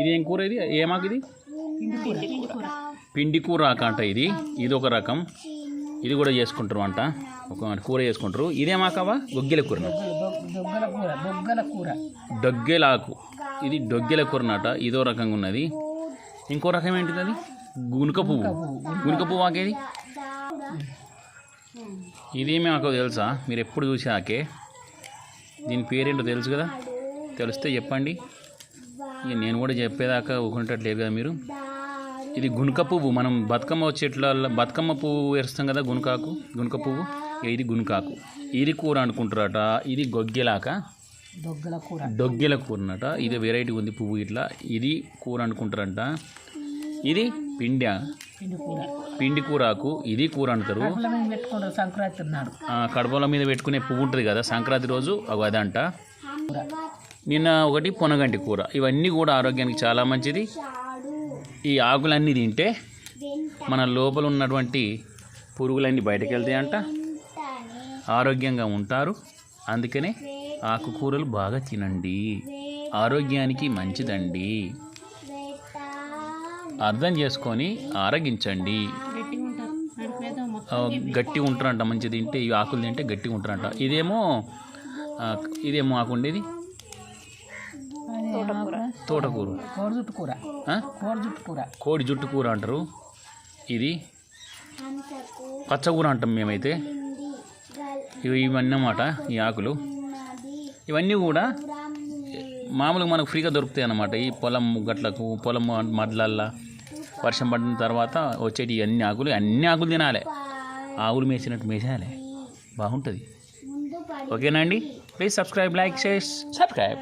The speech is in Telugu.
ఇది ఏం కూర ఇది? ఏమాకు ఇది? పిండి కూర ఆక అంట ఇది. ఇది ఒక రకం. ఇది కూడా చేసుకుంటారు అంట. ఒక కూర చేసుకుంటారు. ఇదేమాకవా గొగ్గెల కూర దొగ్గల కూర కూర డొగ్గెలాకు ఇది డొగ్గెల కూరనట. ఇదో రకంగా ఉన్నది. ఇంకో రకం ఏంటిది అది? గునుక పువ్వు. గునుక పువ్వు ఆకేది ఇదేమి మాకు తెలుసా? మీరు ఎప్పుడు చూసి ఆకే. దీని పేరేంటో తెలుసు కదా? తెలిస్తే చెప్పండి. నేను కూడా చెప్పేదాకా ఊకుంటట్లేదు కదా మీరు. ఇది గునుక పువ్వు. మనం బతుకమ్మ చెట్ల బతుకమ్మ పువ్వు వేస్తాం కదా గునుకాకు? గునుక పువ్వు? ఇక ఇది గునుకాకు. ఇది కూర అనుకుంటారట ఇది గొగ్గెలాక? దొగ్గల కూర. డొగ్గెల కూర అన్నట ఇది వెరైటీ ఉంది పువ్వు ఇట్లా ఇది కూర అనుకుంటారంట ఇది పిండి? పిండి కూర. పిండి కూరాకు. ఇది కూర అంటారు. సంక్రాంతి కడపల మీద పెట్టుకునే పువ్వు ఉంటుంది కదా సంక్రాంతి రోజు? అవి అదంట. నిన్న ఒకటి పొనగంటి కూర. ఇవన్నీ కూడా ఆరోగ్యానికి చాలా మంచిది. ఈ ఆకులన్నీ తింటే మన లోపల ఉన్నటువంటి పురుగులన్నీ బయటకు వెళ్తాయంట ఆరోగ్యంగా ఉంటారు. అందుకనే ఆకుకూరలు బాగా తినండి. ఆరోగ్యానికి మంచిదండి. అర్థం చేసుకొని ఆరగించండి. గట్టిగా ఉంటారంట మంచి తింటే ఈ ఆకులు తింటే గట్టిగా ఉంటారంట. ఇదేమో ఇదేమో ఆకు ఉండేది? తోటకూర. కోడి జుట్టు కూర ఆ? కోడి జుట్టు కూర కోడి జుట్టు కూర అంటారు. ఇది పచ్చకూర అంటాం మేమైతే. ఇవి ఇవన్నీ అన్నమాట ఈ ఆకులు. ఇవన్నీ కూడా మామూలుగా మనకు ఫ్రీగా దొరుకుతాయి అన్నమాట. ఈ పొలం గట్లకు పొలం మడ్లల్లా వర్షం పడిన తర్వాత వచ్చేటి అన్ని ఆకులు అన్ని ఆకులు తినాలి. ఆకులు మేసినట్టు మేసేయాలి బాగుంటుంది. ఓకేనా అండి? Please subscribe like share subscribe.